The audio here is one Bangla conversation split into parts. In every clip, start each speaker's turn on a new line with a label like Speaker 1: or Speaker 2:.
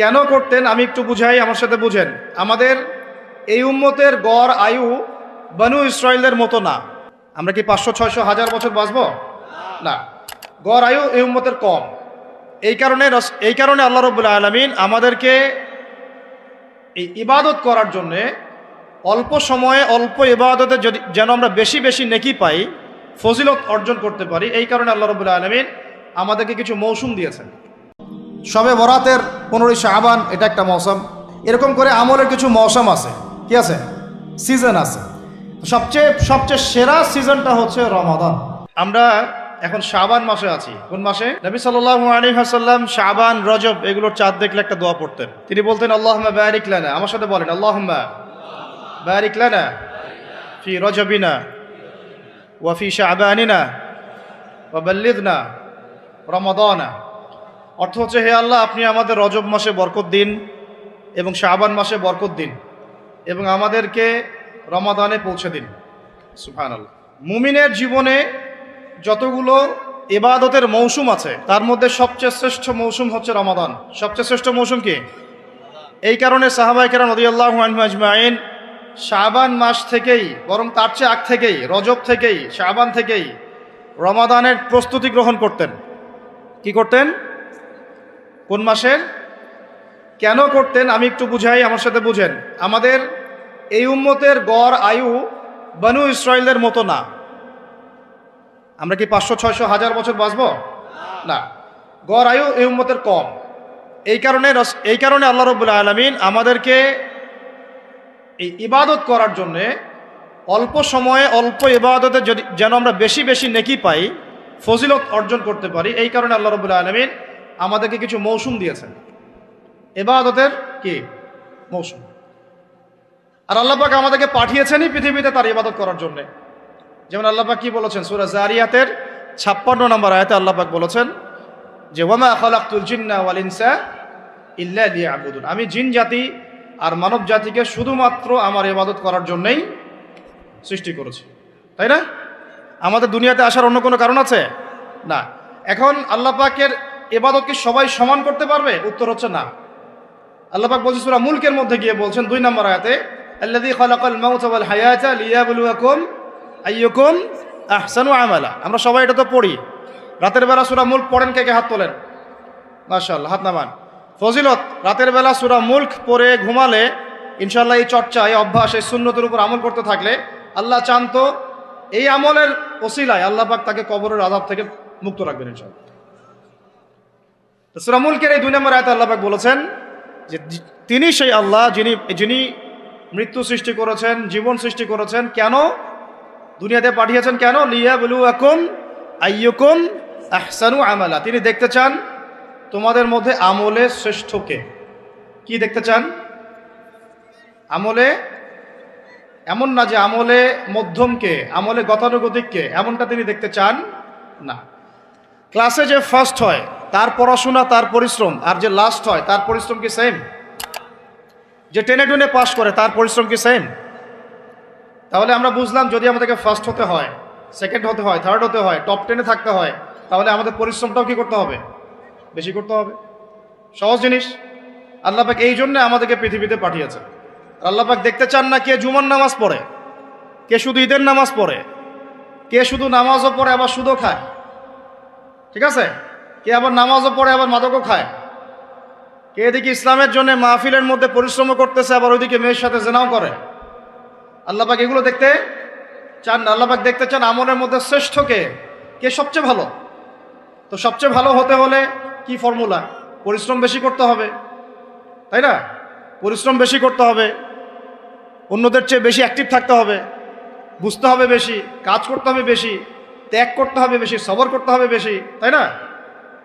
Speaker 1: কেন করতেন আমি একটু বুঝাই, আমার সাথে বুঝেন। আমাদের এই উম্মতের গড় আয়ু বানু ইসরায়েলদের মতো না। আমরা কি পাঁচশো, ছয়শো, হাজার বছর বাঁচব? না। গড় আয়ু এই উম্মতের কম। এই কারণে এই কারণে আল্লাহ রবুল্লা আলমিন আমাদেরকে এই ইবাদত করার জন্যে অল্প সময়ে অল্প ইবাদতে যদি, যেন আমরা বেশি বেশি নেকি পাই, ফজিলত অর্জন করতে পারি, এই কারণে আল্লাহ রবুল্লা আলমিন আমাদেরকে কিছু মৌসুম দিয়েছেন। সবে বরাতের পনেরোই শাহবান এটা একটা মৌসুম। এরকম করে আমলের কিছু মৌসুম আছে। কি আছে? সিজন আছে। সবচেয়ে সবচেয়ে সেরা সিজনটা হচ্ছে রমাদান। আমরা এখন শাবান মাসে আছি। কোন মাসে? নবী ওয়াসাল্লাম শাবান, রজব এগুলোর চাঁদ দেখলে একটা দোয়া পড়তেন। তিনি বলতেন, আল্লাহুম্মা বারিক লানা। আমার সাথে বলেন, আল্লাহুম্মা বারিক লানা ফি রজবিনা ওয়া ফি শাবানিনা ওয়া বাল্লিগনা রমাদানা। অর্থ হচ্ছে, হে আল্লাহ, আপনি আমাদের রজব মাসে বরকত দিন এবং শাবান মাসে বরকত দিন এবং আমাদেরকে রমাদানে পৌঁছে দিন। সুফান আল্লাহ মুমিনের জীবনে যতগুলো এবাদতের মৌসুম আছে, তার মধ্যে সবচেয়ে শ্রেষ্ঠ মৌসুম হচ্ছে রমাদান। সবচেয়ে শ্রেষ্ঠ মৌসুম কি? এই কারণে সাহাবাইকেরা নদী আল্লাহ আজমাইন শাবান মাস থেকেই, বরং তার চেয়ে আগ থেকেই, রজব থেকেই, শাবান থেকেই রমাদানের প্রস্তুতি গ্রহণ করতেন। কি করতেন? কোন মাসের? কেন করতেন? আমি একটু বুঝাই, আমার সাথে বুঝেন। আমাদের এই উম্মতের গড় আয়ু বানু ইসরায়েলদের মতো না। আমরা কি পাঁচশো, ছয়শো, হাজার বছর বাঁচব? না। গড় আয়ু এই উম্মতের কম। এই কারণে এই কারণে আল্লাহ রবুল্লা আলমিন আমাদেরকে এই ইবাদত করার জন্যে অল্প সময়ে অল্প ইবাদতে যদি যেন আমরা বেশি বেশি নেকি পাই, ফজিলত অর্জন করতে পারি, এই কারণে আল্লাহ রবুল্লা আলমিন আমাদেরকে কিছু মৌসুম দিয়েছেন এবাদতের কি? মৌসুম। আর আল্লাপাক আমাদেরকে পাঠিয়েছেনই পৃথিবীতে তার ইবাদত করার জন্যে। যেমন আল্লাপাক কি বলেছেন? সুরা জারিয়াতের ছাপ্পান্ন নম্বর আয়াতে আল্লাপাক বলেছেন যে ওয়ামা খালাকুল জিন্না ইল্লা লিয়াবুদুন। আমি জিন জাতি আর মানব জাতিকে শুধুমাত্র আমার ইবাদত করার জন্যই সৃষ্টি করেছি। তাই না? আমাদের দুনিয়াতে আসার অন্য কোনো কারণ আছে? না। এখন আল্লাহ পাকের এবাদত কি সবাই সমান করতে পারবে? উত্তর হচ্ছে না। আল্লাহ পাক বলছে, সূরা মুলকের মধ্যে গিয়ে বলছেন দুই নম্বর আয়াতে, আল্লাযী খালাকাল মাউতা ওয়াল হায়াতা লিয়াবলুয়াকুম আইয়ুকুম আহসানু আমালা। আমরা সবাই এটা তো পড়ি। রাতের বেলা সূরা মুলক পড়েন কে কে? হাত তোলেন। মাশাআল্লাহ, হাত নামান। ফজিলত, রাতের বেলা সূরা মুলক পড়ে ঘুমালে ইনশাআল্লাহ এই চর্চা, এই অভ্যাস, এই সুন্নতের উপর আমল করতে থাকলে আল্লাহ চান তো এই আমলের ওসিলায় আল্লাহ পাক তাকে কবরের আযাব থেকে মুক্ত রাখবেন ইনশাআল্লাহ। তো সূরা এই দুই নম্বর আয়াতে আল্লাহবাক বলেছেন যে তিনি সেই আল্লাহ যিনি যিনি মৃত্যু সৃষ্টি করেছেন, জীবন সৃষ্টি করেছেন, কেন? দুনিয়াতে পাঠিয়েছেন কেন? লিয়া বলু এখন আইয়ুকুম আহসানু আমালা। তিনি দেখতে চান তোমাদের মধ্যে আমলে শ্রেষ্ঠকে কি? দেখতে চান? আমলে, এমন না যে আমলে মধ্যমকে আমলে গতানুগতিককে এমনটা তিনি দেখতে চান না। ক্লাসে যে ফার্স্ট হয় তার পড়াশোনা, তার পরিশ্রম, আর যে লাস্ট হয়, তার পরিশ্রম কি সেম যে টেনে টুনে পাশ করে, তার পরিশ্রম কি সেম তাহলে আমরা বুঝলাম যদি আমাদেরকে ফার্স্ট হতে হয় সেকেন্ড হতে হয় থার্ড হতে হয় টপ টেনে থাকতে হয়, তাহলে আমাদের পরিশ্রমটাও কি করতে হবে? বেশি করতে হবে। সহজ জিনিস। আল্লাপাক এই জন্য আমাদেরকে পৃথিবীতে পাঠিয়েছে। আল্লাপাক দেখতে চান না কে জুমার নামাজ পড়ে, কে শুধু ঈদের নামাজ পড়ে, কে শুধু নামাজও পড়ে আবার সুদও খায়। ঠিক আছে? কে আবার নামাজও পড়ে, আবার মাদকও খায়? কে এদিকে ইসলামের জন্য মাহফিলের মধ্যে পরিশ্রম করতেছে, আবার ওইদিকে মেয়ের সাথে জেনাও করে? আল্লাপাক এগুলো দেখতে চান আল্লাপাক দেখতে চান আমলের মধ্যে শ্রেষ্ঠ কে? কে সবচেয়ে ভালো? তো সবচেয়ে ভালো হতে হলে কি ফর্মুলা পরিশ্রম বেশি করতে হবে, তাই না? পরিশ্রম বেশি করতে হবে, অন্যদের চেয়ে বেশি অ্যাক্টিভ থাকতে হবে, বুঝতে হবে বেশি, কাজ করতে হবে বেশি, ত্যাগ করতে হবে বেশি, সবর করতে হবে বেশি, তাই না?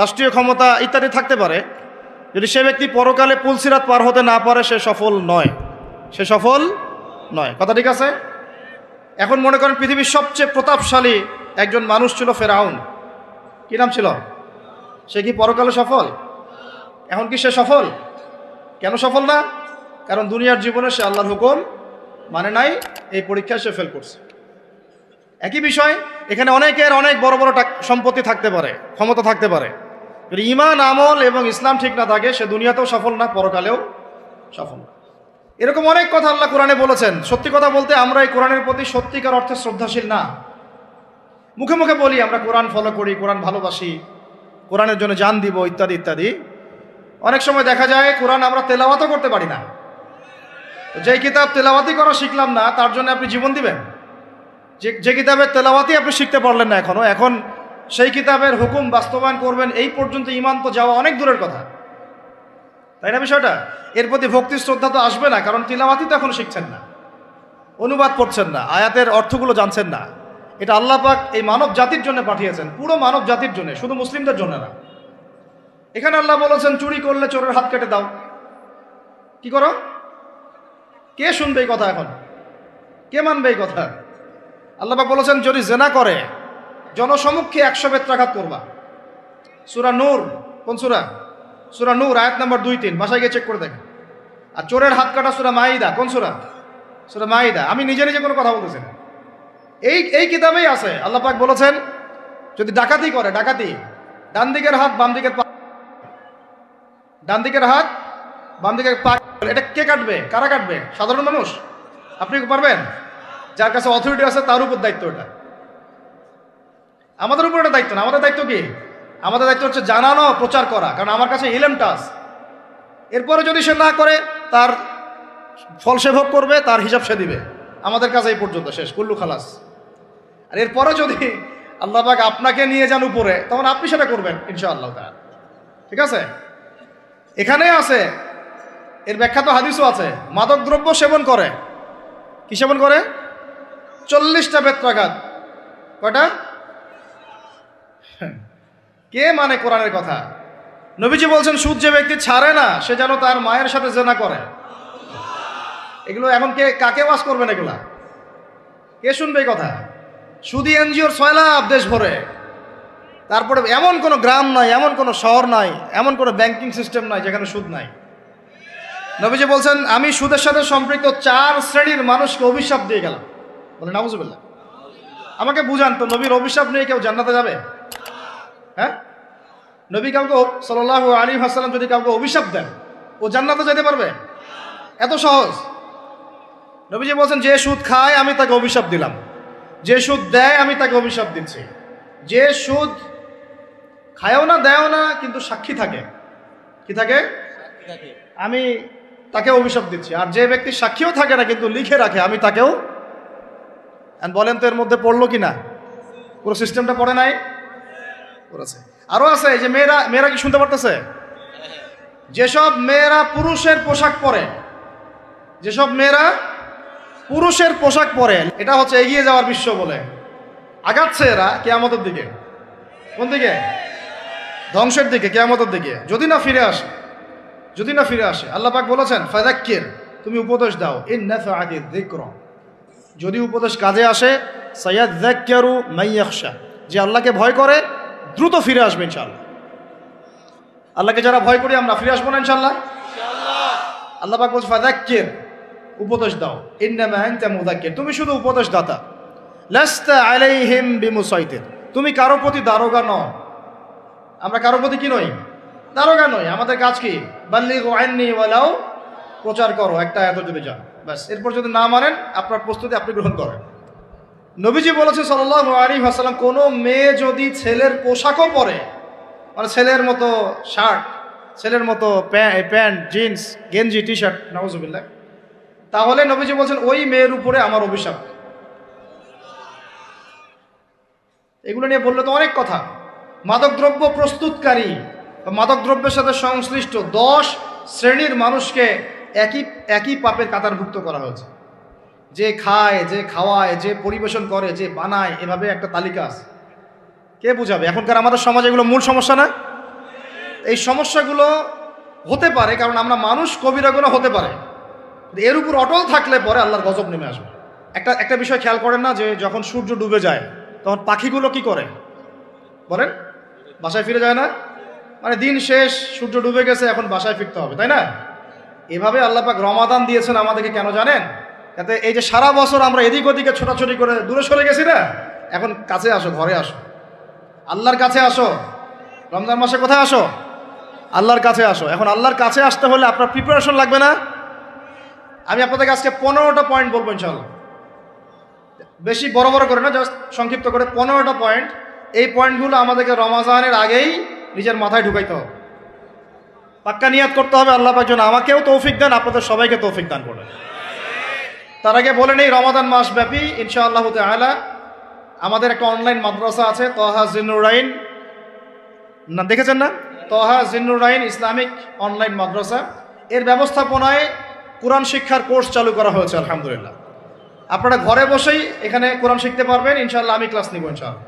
Speaker 1: রাষ্ট্রীয় ক্ষমতা ইত্যাদি থাকতে পারে। যদি সে ব্যক্তি পরকালে পুলসিরাত পার হতে না পারে, সে সফল নয়। সে সফল নয়। কথা ঠিক আছে? এখন মনে করেন পৃথিবীর সবচেয়ে প্রতাপশালী একজন মানুষ ছিল ফেরাউন। কি নাম ছিল? সে কি পরকালে সফল? এখন কি সে সফল? কেন সফল না? কারণ দুনিয়ার জীবনে সে আল্লাহর হুকুম মানে নাই, এই পরীক্ষায় সে ফেল করছে। একই বিষয়, এখানে অনেকের অনেক বড় বড় সম্পত্তি থাকতে পারে, ক্ষমতা থাকতে পারে। ইমান আমল এবং ইসলাম ঠিক না থাকে, সে দুনিয়াতেও সফল না, পরকালেও সফল না। এরকম অনেক কথা আল্লাহ কোরআনে বলেছেন। সত্যি কথা বলতে আমরা এই কোরআনের প্রতি সত্যিকার অর্থে শ্রদ্ধাশীল না। মুখে মুখে বলি, আমরা কোরআন ফলো করি, কোরআন ভালোবাসি, কোরআনের জন্য জান দিব, ইত্যাদি ইত্যাদি। অনেক সময় দেখা যায়, কোরআন আমরা তেলাওয়াতও করতে পারি না। যে কিতাব তেলাওয়াতি করা শিখলাম না, তার জন্য আপনি জীবন দিবেন। যে যে কিতাবের তেলাওয়াতি আপনি শিখতে পারলেন না এখনও এখন সেই কিতাবের হুকুম বাস্তবায়ন করবেন, এই পর্যন্ত ইমান তো যাওয়া অনেক দূরের কথা। তাই না বিষয়টা? এর প্রতি ভক্তি, শ্রদ্ধা তো আসবে না, কারণ তিলাওয়াতি তো এখন শিখছেন না। অনুবাদ পড়ছেন না, আয়াতের অর্থগুলো জানছেন না। এটা আল্লাহ পাক এই মানব জাতির জন্য পাঠিয়েছেন, পুরো মানব জাতির জন্য, শুধু মুসলিমদের জন্য না। এখানে আল্লাহ বলেছেন, চুরি করলে চোরের হাত কেটে দাও। কি করো? কে শুনবে এই কথা এখন? কে মানবে এই কথা? আল্লাহ বলেছেন, যদি জেনা করে জনসমক্ষে একশো বেত্রাঘাত করবা। সুরা নূর, কোন সুরা? সুরা নূর, আয়াত নাম্বার দুই, তিন। বাসায় গিয়ে চেক করে দেখেন আর চোরের হাত কাটা সুরা মাইদা কোন সুরা? সুরা মাইদা আমি নিজে নিজে কোনো কথা বলতেছি না। এই এই কিতাবেই আছে। আল্লাহ পাক বলেছেন, যদি ডাকাতি করে, ডাকাতি, ডান দিকের হাত, বাম দিকের পা ডান দিকের হাত, বাম দিকের পা এটা কে কাটবে? কারা কাটবে? সাধারণ মানুষ? আপনি পারবেন? যার কাছে অথরিটি আছে, তার উপর দায়িত্ব এটা। আমাদের উপর একটা দায়িত্ব না। আমাদের দায়িত্ব কি? আমাদের দায়িত্ব হচ্ছে জানানো, প্রচার করা। কারণ আমার কাছে ইলেমটা আছে এরপরে যদি সে না করে, তার ফল সে ভোগ করবে, তার হিসাব সে দিবে। আমাদের কাছে এই পর্যন্ত শেষ। কুল্লু খালাস। আর এরপরে যদি আল্লাহ পাক আপনাকে নিয়ে যান উপরে, তখন আপনি সেটা করবেন, ইনশাআল্লাহ তার ঠিক আছে? এখানে আছে, এর ব্যাখ্যা তো হাদিসও আছে। মাদক দ্রব্য সেবন করে। কি সেবন করে? চল্লিশটা বেত্রাঘাত। কয়টা? কে মানে কোরআনের কথা? নবীজি বলছেন, সুদ যে ব্যক্তি ছাড়ে না, সে যেন তার মায়ের সাথে জেনা করে। এগুলো এখন কে, কাকে ওয়াজ করবেন এগুলা? কে শুনবে কথা? সুদি এনজিওর ছয় লাভ দেশ ভরে। তারপরে এমন কোনো গ্রাম নাই, এমন কোনো শহর নাই, এমন কোনো ব্যাংকিং সিস্টেম নাই যেখানে সুদ নাই। নবীজি বলছেন, আমি সুদের সাথে সম্পৃক্ত চার শ্রেণির মানুষকে অভিশাপ দিয়ে গেলাম। বলে নাবুজুবিল্লাহ আমাকে বুঝান তো, নবীর অভিশাপ নিয়ে কেউ জান্নাতে যাবে? হ্যাঁ? নবী কাউকে সাল্লাহ আলী হাসালাম যদি কাউকে অভিশাপ দেন ও জান্নাতে যেতে পারবে? এত সহজ। নবীজি বলছেন যে সুদ খায় আমি তাকে অভিশাপ দিলাম। যে সুদ দেয় আমি তাকে অভিশাপ দিচ্ছি। যে সুদ খায়ও না দেয়ও না কিন্তু সাক্ষী থাকে। কি থাকে? আমি তাকে অভিশাপ দিচ্ছি। আর যে ব্যক্তি সাক্ষীও থাকে না কিন্তু লিখে রাখে আমি তাকেও বলেন তো এর মধ্যে পড়ল কি না পুরো সিস্টেমটা পড়ে নাই? পড়েছে আরও আছে যে মেয়েরা মেয়েরা কি শুনতে পারতেছে? যেসব মেয়েরা পুরুষের পোশাক পরে, যেসব মেয়েরা পুরুষের পোশাক পরে, এটা হচ্ছে এগিয়ে যাওয়ার বিশ্ব বলে। আগাচ্ছে এরা কেয়ামতের দিকে। কোন দিকে? ধ্বংসের দিকে, কেয়ামতের দিকে। যদি না ফিরে আসে, যদি না ফিরে আসে, আল্লাহ পাক বলেছেন ফাদাক্কির তুমি উপদেশ দাও। ইন যদি উপদেশ কাজে আসে জাক্যারু মাইয়াকশা যে আল্লাহকে ভয় করে দ্রুত ফিরে আসবে ইনশাআল্লাহ। আল্লাহকে যারা ভয় করি আমরা ফিরে আসব না ইনশাআল্লাহ? আল্লাহ পাক বলছে ফাদাক্কির উপদেশ দাও। ইন্নামা আনতা মুযাক্কির। তুমি শুধু উপদেশ দাতা লাস্তা আলাইহিম বিমুসাইতির। তুমি কারও প্রতি দারোগা নও। আমরা কারও প্রতি কি নই? দারোগা নই। আমাদের কাজ কি? বাল্লিগু আন্নি ওয়ালাউ প্রচার করো। একটা এত যদি যান। ব্যাস। এরপর যদি না মানেন আপনার প্রস্তুতি আপনি গ্রহণ করেন। নবীজি বলেছে সাল্লাহ আলী হাসালাম কোনো মেয়ে যদি ছেলের পোশাকও পরে মানে ছেলের মতো শার্ট, ছেলের মতো প্যান্ট, জিন্স, গেঞ্জি টি শার্ট নওয়াজুবিল্লাহ তাহলে নবীজি বলছেন, ওই মেয়ের উপরে আমার অভিশাপ। এগুলো নিয়ে বললে তো অনেক কথা। মাদকদ্রব্য প্রস্তুতকারী বা মাদকদ্রব্যের সাথে সংশ্লিষ্ট দশ শ্রেণির মানুষকে একই একই পাপের কাতারভুক্ত করা হয়েছে। যে খায়, যে খাওয়ায়, যে পরিবেশন করে, যে বানায়, এভাবে একটা তালিকা আছে। কে বুঝাবে? এখনকার আমাদের সমাজে এগুলো মূল সমস্যা না? এই সমস্যাগুলো হতে পারে, কারণ আমরা মানুষ কবিরাগুলো হতে পারে। এর উপর অটল থাকলে পরে আল্লাহর গজব নেমে আসবে। একটা একটা বিষয় খেয়াল করেন না যে যখন সূর্য ডুবে যায়, তখন পাখিগুলো কি করে? বলেন, বাসায় ফিরে যায় না? মানে দিন শেষ, সূর্য ডুবে গেছে, এখন বাসায় ফিরতে হবে, তাই না? এভাবে আল্লাহ পাক রমাদান দিয়েছেন আমাদেরকে, কেন জানেন? যাতে এই যে সারা বছর আমরা এদিক ওদিকে ছোটাছুটি করে দূরে সরে গেছি না, এখন কাছে আসো, ঘরে আসো। আল্লাহর কাছে আসো। রমজান মাসে কোথায় আসো? আল্লাহর কাছে আসো। এখন আল্লাহর কাছে আসতে হলে আপনার প্রিপারেশন লাগবে না। আমি আপনাদেরকে আজকে পনেরোটা পয়েন্ট বলব ইনশাল্লাহ বেশি বড় বড় করে না জাস্ট সংক্ষিপ্ত করে পনেরোটা পয়েন্ট এই পয়েন্টগুলো আমাদেরকে রমাজানের আগেই নিজের মাথায় ঢুকাইতে হবে। পাক্কা নিয়াত করতে হবে, আল্লাহ পাক যেন আমাকেও তৌফিক দেন, আপনাদের সবাইকে তৌফিক দান করবেন তার আগে বলে নেই, রমাদান মাস ব্যাপী ইনশাআল্লাহ আলা আমাদের একটা অনলাইন মাদ্রাসা আছে, তহা জিনুরাইন না, দেখেছেন না? তহা জিনুরাইন ইসলামিক অনলাইন মাদ্রাসা। এর ব্যবস্থাপনায় কোরআন শিক্ষার কোর্স চালু করা হয়েছে, আলহামদুলিল্লাহ। আপনারা ঘরে বসেই এখানে কোরআন শিখতে পারবেন, ইনশাআল্লাহ আমি ক্লাস নিব, ইনশাআল্লাহ।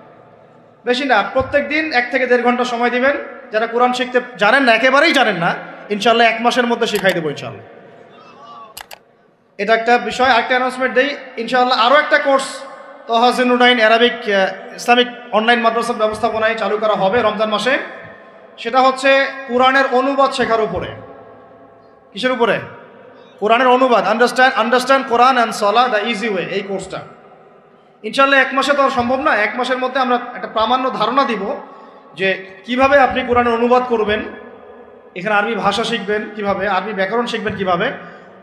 Speaker 1: বেশি না, প্রত্যেক দিন এক থেকে দেড় ঘণ্টা সময় দিবেন। যারা কোরআন শিখতে জানেন না, একেবারেই জানেন না, ইনশাআল্লাহ এক মাসের মধ্যে শিখাই দেবো, ইনশাআল্লাহ। এটা একটা বিষয়, আরেকটা অ্যানাউন্সমেন্ট দেই। ইনশাআল্লাহ আরও একটা কোর্স তহাজিনুডাইন অ্যারাবিক ইসলামিক অনলাইন মাদ্রাসার ব্যবস্থাপনায় চালু করা হবে রমজান মাসে। সেটা হচ্ছে কোরআনের অনুবাদ শেখার উপরে। কিসের উপরে? কোরআনের অনুবাদ। Understand understand Quran and Salah the easy way এই কোর্সটা ইনশাল্লাহ এক মাসে তো সম্ভব না। এক মাসের মধ্যে আমরা একটা প্রামাণ্য ধারণা দিব যে কীভাবে আপনি কোরআনের অনুবাদ করবেন, এখানে আরবি ভাষা শিখবেন কীভাবে, আরবি ব্যাকরণ শিখবেন কীভাবে।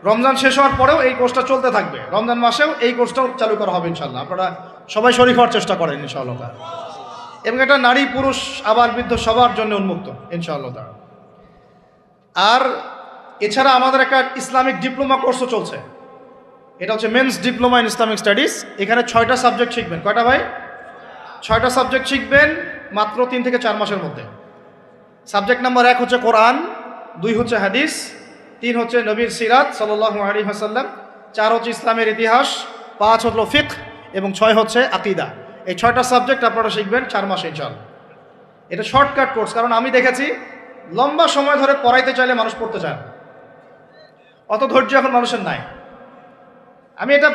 Speaker 1: রমজান শেষ হওয়ার পরেও এই কোর্সটা চলতে থাকবে। রমজান মাসেও এই কোর্সটাও চালু করা হবে ইনশাল্লাহ আপনারা সবাই শরীর হওয়ার চেষ্টা করেন ইনশাআল্লাহ। এবং এটা নারী, পুরুষ, আবার বৃদ্ধ সবার জন্য উন্মুক্ত, ইনশাআল্লাহ। আর এছাড়া আমাদের একটা ইসলামিক ডিপ্লোমা কোর্সও চলছে। এটা হচ্ছে men's diploma in Islamic studies এখানে ছয়টা সাবজেক্ট শিখবেন। কয়টা ভাই? ছয়টা সাবজেক্ট শিখবেন মাত্র তিন থেকে চার মাসের মধ্যে। সাবজেক্ট নাম্বার এক হচ্ছে কোরআন দুই হচ্ছে হাদিস তিন হচ্ছে নবীর সিরাত সাল্লাহ আলী হাসাল্লাম চার হচ্ছে ইসলামের ইতিহাস, পাঁচ হলো ফিক এবং ছয় হচ্ছে আকিদা। এই ছয়টা সাবজেক্ট আপনারা শিখবেন চার মাসে ইনশাল এটা শর্টকাট কোর্স, কারণ আমি দেখেছি লম্বা সময় ধরে পড়াইতে চাইলে মানুষ পড়তে চায় অত ধৈর্য এখন মানুষের নাই। আমি এটা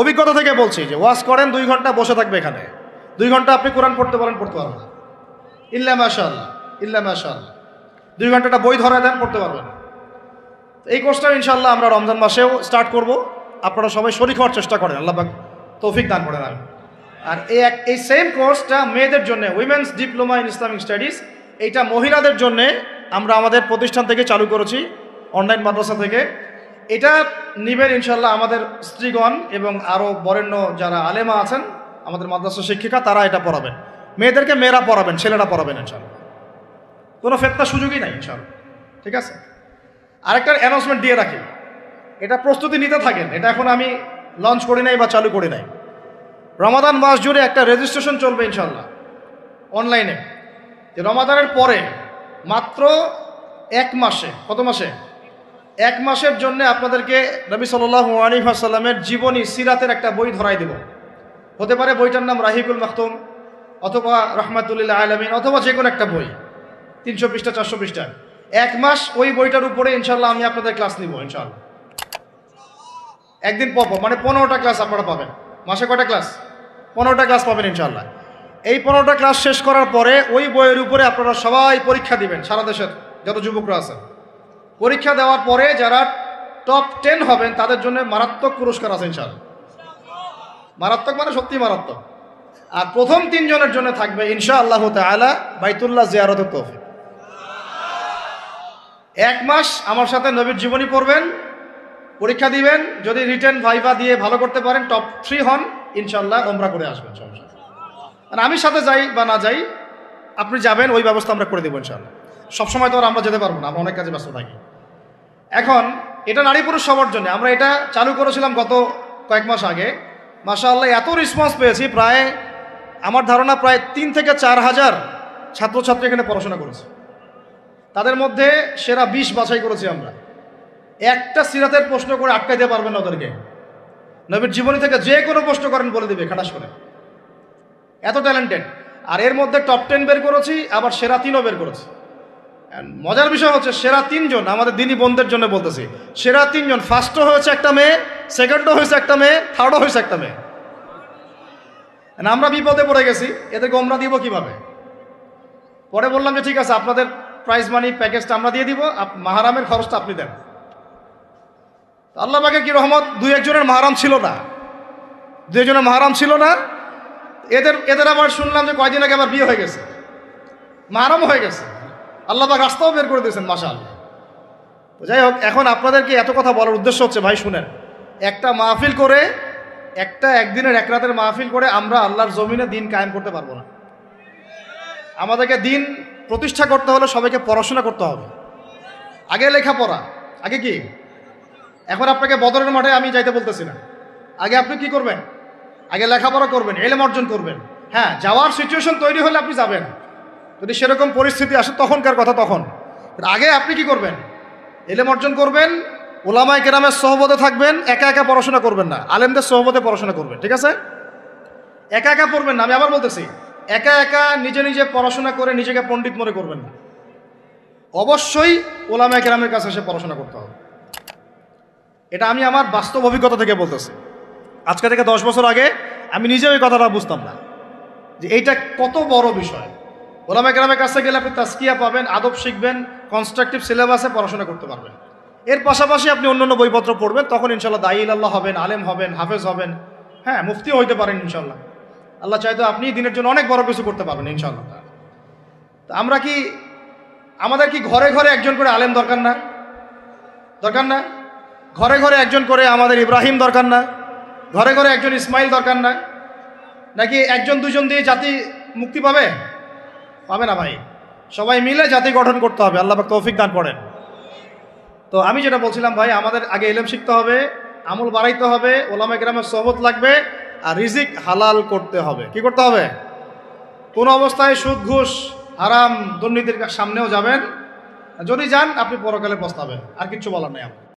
Speaker 1: অভিজ্ঞতা থেকে বলছি যে ওয়াশ করেন, দুই ঘণ্টা বসে থাকবে এখানে। দুই ঘণ্টা আপনি কোরআন পড়তে বলেন পড়তে পারবেন। ইল্লা মাশাল ইল্লা মাশাল দুই ঘন্টাটা বই ধরা দেন, পড়তে পারবেন এই কোর্সটা ইনশাল্লাহ আমরা রমজান মাসেও স্টার্ট করব। আপনারা সবাই শরিক হওয়ার চেষ্টা করেন, আল্লাহ তৌফিক দান করেন আমি আর এই এক, এই সেম কোর্সটা মেয়েদের জন্য women's diploma in Islamic studies এইটা মহিলাদের জন্য আমরা আমাদের প্রতিষ্ঠান থেকে চালু করেছি অনলাইন মাদ্রাসা থেকে। এটা নিবেন ইনশাল্লাহ আমাদের স্ত্রীগণ এবং আরও বরেণ্য যারা আলেমা আছেন, আমাদের মাদ্রাসা শিক্ষিকা, তারা এটা পড়াবেন। মেয়েদেরকে মেয়েরা পড়াবেন, ছেলেরা পড়াবেন ইনশাল্লাহ কোনো ফেতনা সুযোগই নাই ইনশাল্লাহ ঠিক আছে? আরেকটা অ্যানাউন্সমেন্ট দিয়ে রাখি। এটা প্রস্তুতি নিতে থাকেন। এটা এখন আমি লঞ্চ করি নাই বা চালু করি নাই। রমাদান মাস জুড়ে একটা রেজিস্ট্রেশন চলবে ইনশাল্লাহ অনলাইনে যে রমাদানের পরে মাত্র এক মাসে, কত মাসে? এক মাসের জন্য আপনাদেরকে নবী সাল্লাহ আলিফাসাল্লামের জীবনী সিরাতের একটা বই ধরাই দেব। হতে পারে বইটার নাম রাহিকুল মাহতুম অথবা রহমাতুল্লাহ আলমিন, অথবা যে কোনো একটা বই, তিনশো পৃষ্ঠা, চারশো পৃষ্ঠা এক মাস ওই বইটার উপরে ইনশাল্লাহ আমি আপনাদের ক্লাস নিব ইনশাল্লাহ একদিন পর মানে পনেরোটা ক্লাস আপনারা পাবেন। মাসে কটা ক্লাস পনেরোটা ক্লাস পাবেন ইনশাল্লাহ এই পনেরোটা ক্লাস শেষ করার পরে ওই বইয়ের উপরে আপনারা সবাই পরীক্ষা দিবেন, সারা দেশের যত যুবকরা আছেন পরীক্ষা দেওয়ার পরে যারা টপ টেন হবেন, তাদের জন্য মারাত্মক পুরস্কার আছে ইনশাল্লাহ মারাত্মক মানে সত্যি মারাত্মক। আর প্রথম তিনজনের জন্য থাকবে ইনশা আল্লাহ তালা বাইতুল্লাহ জিয়ারতের তৌফিক। এক মাস আমার সাথে নবীর জীবনী পড়বেন, পরীক্ষা দিবেন, যদি রিটার্ন ভাইভা দিয়ে ভালো করতে পারেন টপ থ্রি হন ইনশাল্লাহ ওমরা করে আসবেন, সমস্যা আমি সাথে যাই বা না যাই, আপনি যাবেন, ওই ব্যবস্থা আমরা করে দেবো ইনশাল্লাহ সবসময় তো আর আমরা যেতে পারব না, আমরা অনেক কাজে ব্যস্ত থাকি। এখন, এটা নারী পুরুষ সবার জন্য, আমরা এটা চালু করেছিলাম গত কয়েক মাস আগে। মাশাআল্লাহ, এত রেসপন্স পেয়েছি, প্রায়, আমার ধারণা প্রায় তিন থেকে চার হাজার ছাত্রছাত্রী এখানে পড়াশোনা করেছে। তাদের মধ্যে সেরা বিশ বাছাই করেছি আমরা। একটা সিরাতের প্রশ্ন করে আটকাইতে পারবেন ওদেরকে। নবীর জীবনী থেকে যে কোনো প্রশ্ন করেন বলে দিবে, খাটাস করে। এত ট্যালেন্টেড আর এর মধ্যে টপ টেন বের করেছি, আবার সেরা তিনও বের করেছি। মজার বিষয় হচ্ছে, সেরা তিনজন আমাদের দিনী বোনদের জন্য বলতেছি। সেরা তিনজন ফার্স্টও হয়েছে একটা মেয়ে সেকেন্ডও হয়েছে একটা মেয়ে থার্ডও হয়েছে একটা মেয়ে। আমরা বিপদে পড়ে গেছি, এদেরকে আমরা দিব কীভাবে? পরে বললাম যে, ঠিক আছে, আপনাদের প্রাইজ মানি প্যাকেজটা আমরা দিয়ে দিব। মাহারামের খরচটা আপনি দেন। আল্লাহ পাকে কি রহমত? দুই একজনের মাহারাম ছিল না। দুই একজনের মাহারাম ছিল না। এদের এদের আবার শুনলাম যে কয়দিন আগে আবার বিয়ে হয়ে গেছে। মাহারামও হয়ে গেছে। আল্লাহ পাক রাস্তাও বের করে দিয়েছেন মাসা আল্লাহ তো যাই হোক, এখন আপনাদেরকে এত কথা বলার উদ্দেশ্য হচ্ছে, ভাই, শুনেন। একটা মাহফিল করে, একটা একদিনের, এক রাতের মাহফিল করে আমরা আল্লাহর জমিনে দিন কায়েম করতে পারব না। আমাদেরকে দিন প্রতিষ্ঠা করতে হলে সবাইকে পড়াশোনা করতে হবে। আগে লেখাপড়া। আগে কি? এখন আপনাকে বদরের মাঠে আমি যাইতে বলতেছি না। আগে আপনি কি করবেন? আগে লেখাপড়া করবেন, এলেম অর্জন করবেন। হ্যাঁ যাওয়ার সিচুয়েশন তৈরি হলে আপনি যাবেন। যদি সেরকম পরিস্থিতি আসে, তখনকার কথা তখন। আগে আপনি কি করবেন? এলেম অর্জন করবেন, ওলামায় কেরামের সহবতে থাকবেন, একা একা পড়াশোনা করবেন না। আলেমদের সহবতে পড়াশোনা করবেন, ঠিক আছে? একা একা পড়বেন না, আমি আবার বলতেছি একা একা নিজে নিজে পড়াশোনা করে নিজেকে পণ্ডিত মনে করবেন না। অবশ্যই ওলামায় কেরামের কাছে এসে পড়াশোনা করতে হবে। এটা আমি আমার বাস্তব অভিজ্ঞতা থেকে বলতেছি। আজকে থেকে দশ বছর আগে আমি নিজে ওই কথাটা বুঝতাম না যে এইটা কত বড় বিষয়। ওলামা গ্রামের কাছে গেলে আপনি তাস্কিয়া পাবেন, আদব শিখবেন কনস্ট্রাকটিভ সিলেবাসে পড়াশোনা করতে পারবেন। এর পাশাপাশি আপনি অন্যান্য বইপত্র পড়বেন, তখন ইনশাল্লাহ দায়ী আল্লাহ হবেন, আলেম হবেন, হাফেজ হবেন। হ্যাঁ মুফতিও হইতে পারেন ইনশাল্লাহ আল্লাহ চাইতো আপনি দিনের জন্য অনেক বড় কিছু করতে পারবেন ইনশাল্লাহ তা আমরা কি, আমাদের কি ঘরে ঘরে একজন করে আলেম দরকার না? দরকার না? ঘরে ঘরে একজন করে আমাদের ইব্রাহিম দরকার না? ঘরে ঘরে একজন ইসমাইল দরকার না? নাকি একজন দুজন দিয়ে জাতি মুক্তি পাবে? পাবে না ভাই। সবাই মিলে জাতি গঠন করতে হবে, আল্লাহ তৌফিক দান করেন। তো আমি যেটা বলছিলাম ভাই, আমাদের আগে এলেম শিখতে হবে, আমল বাড়াইতে হবে ওলামা গ্রামের সহবত লাগবে। আর রিজিক হালাল করতে হবে। কি করতে হবে? কোন অবস্থায় সুদ, ঘুষ, হারাম দুর্নীতির সামনেও যাবেন। যদি যান, আপনি পরকালে পস্তাবেন। আর কিছু বলার নেই আমার।